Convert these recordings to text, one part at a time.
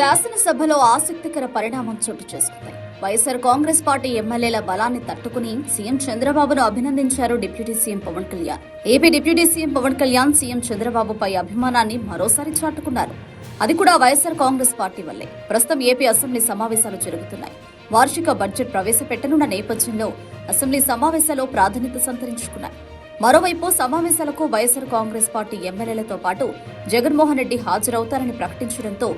శాసనసభలో ఆసక్తికర పరిణామం చోటు చేసుకుంది. వైఎస్ఆర్ కాంగ్రెస్ పార్టీ ఎమ్మెల్యేల బలాన్ని తట్టుకుని సీఎం చంద్రబాబును అభినందించారు deputy CM Pawan Kalyan. AP deputy CM Pawan Kalyan CM చంద్రబాబుపై అభిమానాన్ని మరోసారి చాటుకున్నారు. అది కూడా వైఎస్ఆర్ కాంగ్రెస్ పార్టీ వల్లే. ప్రస్తుతం ఏపీ అసెంబ్లీ సమావేశాలు జరుగుతున్నాయి. వార్షిక బడ్జెట్ ప్రవేశపెట్టనున్న నేపథ్యంలో అసెంబ్లీ సమావేశాలు ప్రాధాన్యత సంతరించుకున్నాయి. మరోవైపు సమావేశాలకు వైఎస్ఆర్ కాంగ్రెస్ పార్టీ ఎమ్మెల్యేలతో పాటు జగన్మోహన్ రెడ్డి హాజరవుతారని ప్రకటించడంతో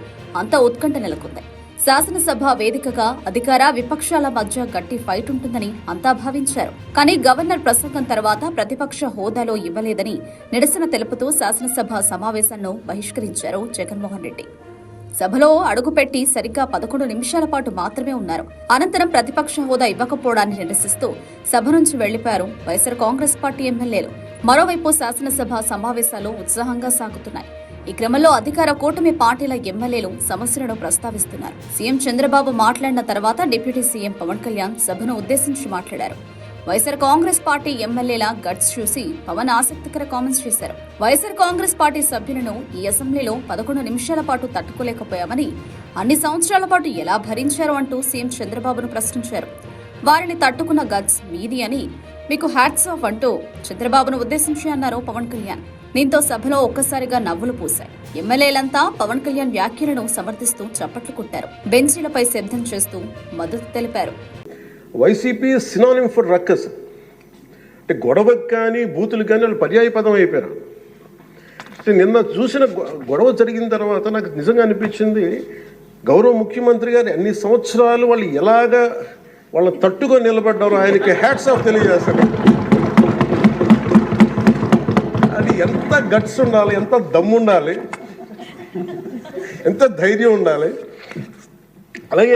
అంతా ఉత్కంఠ నెలకొంది. శాసనసభ వేదికగా అధికార విపక్షాల మధ్య గట్టి ఫైట్ ఉంటుందని అంతా భావించారు. కానీ గవర్నర్ ప్రసంగం తర్వాత ప్రతిపక్ష హోదాలో ఇవ్వలేదని నిరసన తెలుపుతూ శాసనసభ సమావేశాలను బహిష్కరించారు జగన్మోహన్ రెడ్డి. సభలో అడుగుపెట్టి సరిగ్గా పదకొండు నిమిషాల పాటు మాత్రమే ఉన్నారు. అనంతరం ప్రతిపక్ష హోదా ఇవ్వకపోవడాన్ని నిరసిస్తూ సభ నుంచి వెళ్ళిపారు వైఎస్ఆర్ కాంగ్రెస్ పార్టీ ఎమ్మెల్యేలు. మరోవైపు శాసనసభ సమావేశాలు ఉత్సాహంగా సాగుతున్నాయి. ఈ క్రమంలో అధికార కూటమి పార్టీల ఎమ్మెల్యేలు సమస్యలను ప్రస్తావిస్తున్నారు. సీఎం చంద్రబాబు మాట్లాడిన తర్వాత డిప్యూటీ సీఎం పవన్ కళ్యాణ్ సభను ఉద్దేశించి మాట్లాడారు. వైఎస్ఆర్ కాంగ్రెస్ పార్టీ ఎమ్మెల్యేల గట్స్ చూసి పవన్ ఆసక్తికర కామెంట్స్ చేశారు. వైఎస్ఆర్ కాంగ్రెస్ పార్టీ సభ్యులను ఈ అసెంబ్లీలో పదకొండు నిమిషాల పాటు తట్టుకోలేకపోయామని అన్ని సంవత్సరాల పాటు ఎలా భరించారు అంటూ సీఎం చంద్రబాబును ప్రశ్నించారు. వారిని తట్టుకున్న గట్స్ మీది అని మీకు హ్యాట్స్ ఆఫ్ అంటూ చంద్రబాబును ఉద్దేశించి అన్నారు పవన్ కళ్యాణ్. దీంతో సభలో ఒక్కసారిగా నవ్వులు పూశాయి. ఎమ్మెల్యేలంతా పవన్ కళ్యాణ్ వ్యాఖ్యలను సమర్థిస్తూ చప్పట్లు కొట్టారు. బెంచీలపై శబ్దం చేస్తూ మద్దతు తెలిపారు. వైసీపీ సినానిమ్ ఫర్ రక్కస్ అంటే గొడవకు కానీ బూతులు కానీ వాళ్ళు పర్యాయ పదం అయిపోయారు. అంటే నిన్న చూసిన గొ- గొడవ జరిగిన తర్వాత నాకు నిజంగా అనిపించింది గౌరవ ముఖ్యమంత్రి గారు అన్ని సంవత్సరాలు వాళ్ళు ఎలాగా వాళ్ళ తట్టుగా నిలబడ్డారో ఆయనకి హ్యాట్స్ ఆఫ్ తెలియజేస్తారు అది ఎంత గట్స్ ఉండాలి ఎంత దమ్ము ఉండాలి ఎంత ధైర్యం ఉండాలి. అలాగే